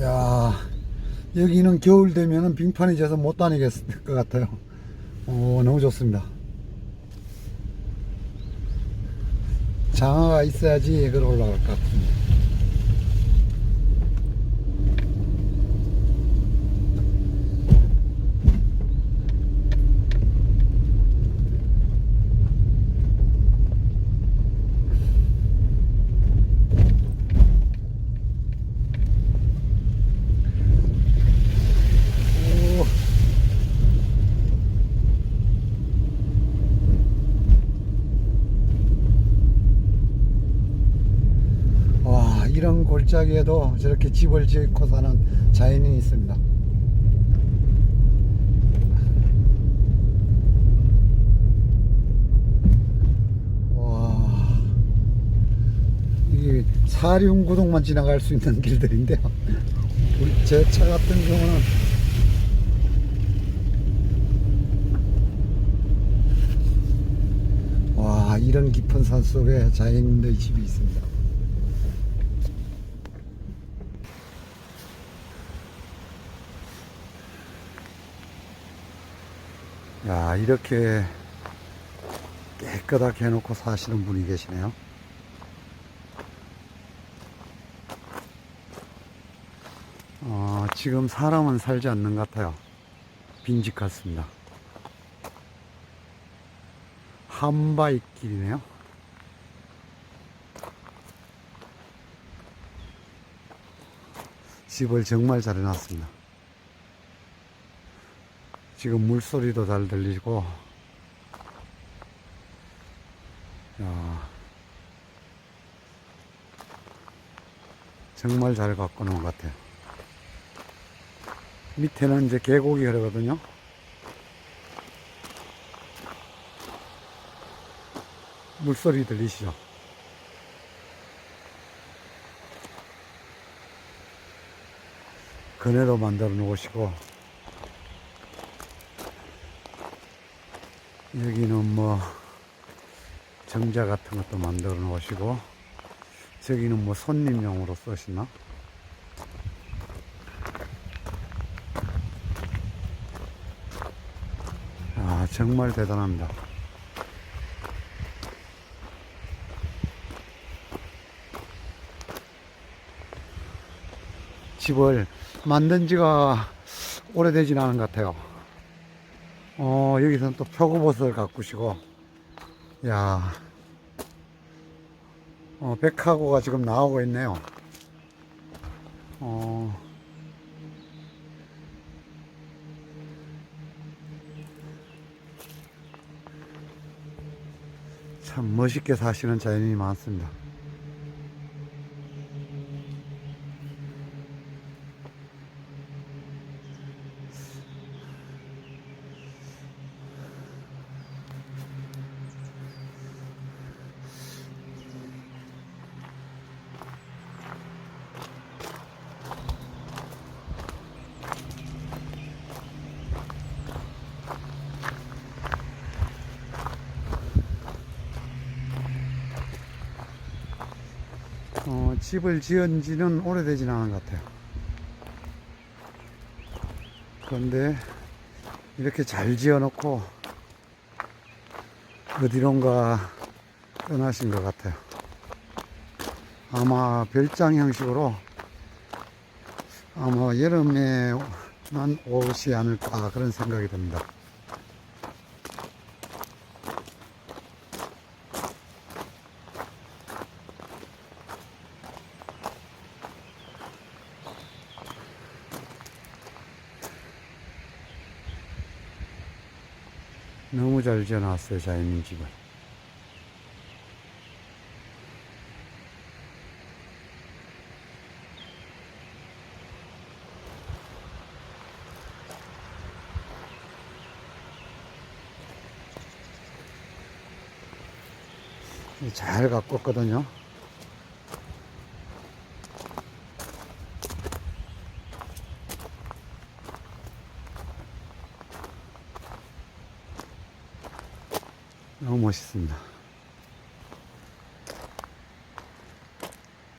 야 여기는 겨울 되면은 빙판이 져서 못 다니겠을 것 같아요. 오, 너무 좋습니다. 장화가 있어야지 여기로 올라갈 것 같습니다. 오. 와 이런 골짜기에도 저렇게 집을 짓고 사는 자연인이 있습니다. 와 이게 사륜구동만 지나갈 수 있는 길들인데요. 제 차 같은 경우는 와 이런 깊은 산 속에 자연인의 집이 있습니다. 야 이렇게 깨끗하게 해놓고 사시는 분이 계시네요. 어, 지금 사람은 살지 않는 것 같아요. 빈집 같습니다. 한바위 길이네요. 집을 정말 잘 해놨습니다. 지금 물소리도 잘 들리고, 야, 정말 잘 놓은 것 같아요. 밑에는 이제 계곡이 흐르거든요. 물소리 들리시죠? 그네도 만들어 놓으시고 여기는 뭐 정자 같은 것도 만들어 놓으시고 저기는 뭐 손님용으로 쓰시나? 아 정말 대단합니다. 집을 만든 지가 오래되진 않은 것 같아요. 어, 여기서는 또 표고버섯을 가꾸시고, 야, 어, 백하고가 지금 나오고 있네요. 어, 참 멋있게 사시는 자연인이 많습니다. 어, 집을 지은 지는 오래되진 않은 것 같아요. 그런데 이렇게 잘 지어 놓고 어디론가 떠나신 것 같아요. 아마 별장 형식으로 아마 여름에만 오지 않을까 그런 생각이 듭니다. 너무 잘 지어놨어요, 자연인 집을. 잘 가꿨거든요. 너무 멋있습니다.